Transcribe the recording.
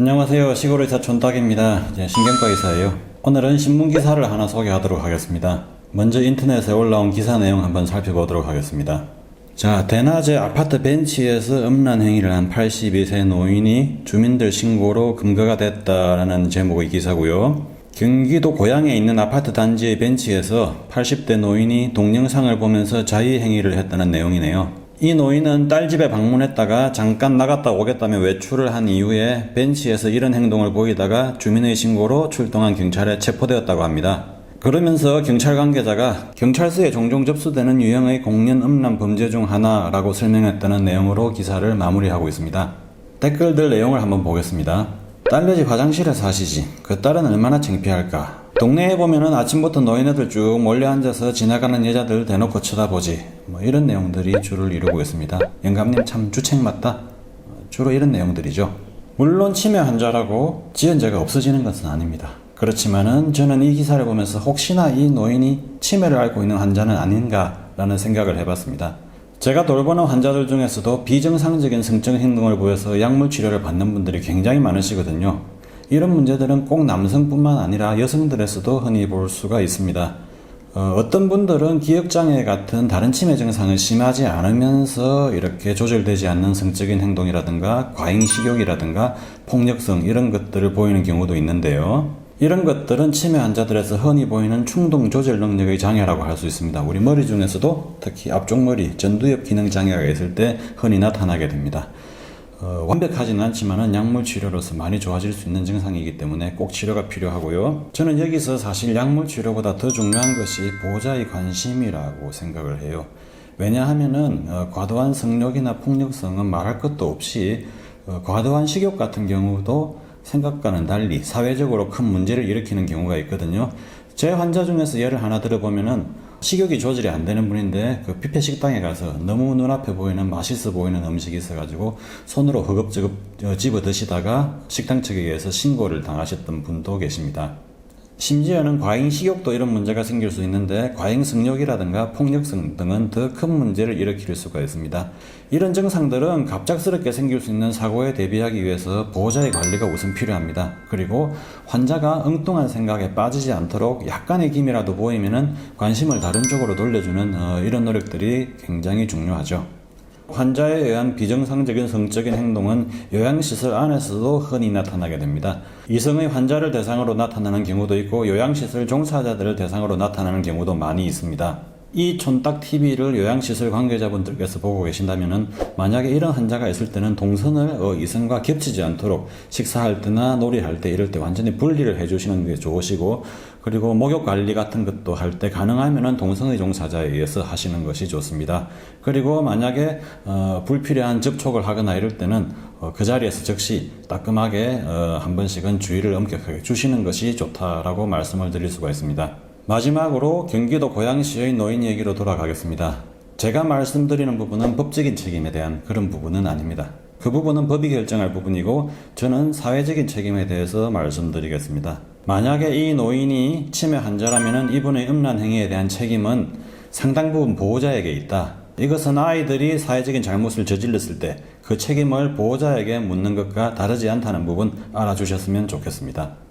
안녕하세요. 시골 의사 촌딱입니다. 이제 신경과 의사예요. 오늘은 신문 기사를 하나 소개하도록 하겠습니다. 먼저 인터넷에 올라온 기사 내용 한번 살펴보도록 하겠습니다. 자, 대낮에 아파트 벤치에서 음란 행위를 한 82세 노인이 주민들 신고로 금거가 됐다라는 제목의 기사고요. 경기도 고양에 있는 아파트 단지의 벤치에서 80대 노인이 동영상을 보면서 자위 행위를 했다는 내용이네요. 이 노인은 딸 집에 방문했다가 잠깐 나갔다 오겠다며 외출을 한 이후에 벤치에서 이런 행동을 보이다가 주민의 신고로 출동한 경찰에 체포되었다고 합니다. 그러면서 경찰 관계자가 경찰서에 종종 접수되는 유형의 공연 음란 범죄 중 하나라고 설명했다는 내용으로 기사를 마무리하고 있습니다. 댓글들 내용을 한번 보겠습니다. 딸네 집 화장실에 사시지. 그 딸은 얼마나 창피할까. 동네에 보면은 아침부터 노인네들 쭉 몰려 앉아서 지나가는 여자들 대놓고 쳐다보지. 뭐 이런 내용들이 주를 이루고 있습니다. 영감님 참 주책 맞다. 주로 이런 내용들이죠. 물론 치매 환자라고 지은 죄가 없어지는 것은 아닙니다. 그렇지만은 저는 이 기사를 보면서 혹시나 이 노인이 치매를 앓고 있는 환자는 아닌가라는 생각을 해봤습니다. 제가 돌보는 환자들 중에서도 비정상적인 성적 행동을 보여서 약물 치료를 받는 분들이 굉장히 많으시거든요. 이런 문제들은 꼭 남성뿐만 아니라 여성들에서도 흔히 볼 수가 있습니다. 어, 떤 분들은 기억장애 같은 다른 치매 증상은 심하지 않으면서 이렇게 조절되지 않는 성적인 행동이라든가 과잉식욕이라든가 폭력성 이런 것들을 보이는 경우도 있는데요. 이런 것들은 치매 환자들에서 흔히 보이는 충동 조절 능력의 장애라고 할 수 있습니다. 우리 머리 중에서도 특히 앞쪽 머리, 전두엽 기능 장애가 있을 때 흔히 나타나게 됩니다. 어, 완벽하지는 않지만은 약물 치료로서 많이 좋아질 수 있는 증상이기 때문에 꼭 치료가 필요하고요. 저는 여기서 사실 약물 치료보다 더 중요한 것이 보호자의 관심이라고 생각을 해요. 왜냐하면은 어, 과도한 성욕이나 폭력성은 말할 것도 없이 어, 과도한 식욕 같은 경우도 생각과는 달리 사회적으로 큰 문제를 일으키는 경우가 있거든요. 제 환자 중에서 예를 하나 들어보면은 식욕이 조절이 안 되는 분인데 그 뷔페 식당에 가서 너무 눈앞에 보이는 맛있어 보이는 음식이 있어가지고 손으로 허겁지겁 어, 집어 드시다가 식당 측에 의해서 신고를 당하셨던 분도 계십니다. 심지어는 과잉 식욕도 이런 문제가 생길 수 있는데 과잉 성욕이라든가 폭력성 등은 더 큰 문제를 일으킬 수가 있습니다. 이런 증상들은 갑작스럽게 생길 수 있는 사고에 대비하기 위해서 보호자의 관리가 우선 필요합니다. 그리고 환자가 엉뚱한 생각에 빠지지 않도록 약간의 기미라도 보이면은 관심을 다른 쪽으로 돌려주는 어, 이런 노력들이 굉장히 중요하죠. 환자에 의한 비정상적인 성적인 행동은 요양시설 안에서도 흔히 나타나게 됩니다. 이성의 환자를 대상으로 나타나는 경우도 있고 요양시설 종사자들을 대상으로 나타나는 경우도 많이 있습니다. 이 촌딱 TV를 요양시설 관계자분들께서 보고 계신다면은 만약에 이런 환자가 있을 때는 동선을 어, 이성과 겹치지 않도록 식사할 때나 놀이할 때 이럴 때 완전히 분리를 해주시는 게 좋으시고 그리고 목욕 관리 같은 것도 할 때 가능하면은 동성의 종사자에 의해서 하시는 것이 좋습니다. 그리고 만약에 어, 불필요한 접촉을 하거나 이럴 때는 어, 그 자리에서 즉시 따끔하게 어, 한 번씩은 주의를 엄격하게 주시는 것이 좋다라고 말씀을 드릴 수가 있습니다. 마지막으로 경기도 고양시의 노인 얘기로 돌아가겠습니다. 제가 말씀드리는 부분은 법적인 책임에 대한 그런 부분은 아닙니다. 그 부분은 법이 결정할 부분이고 저는 사회적인 책임에 대해서 말씀드리겠습니다. 만약에 이 노인이 치매 환자라면 이분의 음란 행위에 대한 책임은 상당 부분 보호자에게 있다. 이것은 아이들이 사회적인 잘못을 저질렀을 때 그 책임을 보호자에게 묻는 것과 다르지 않다는 부분 알아주셨으면 좋겠습니다.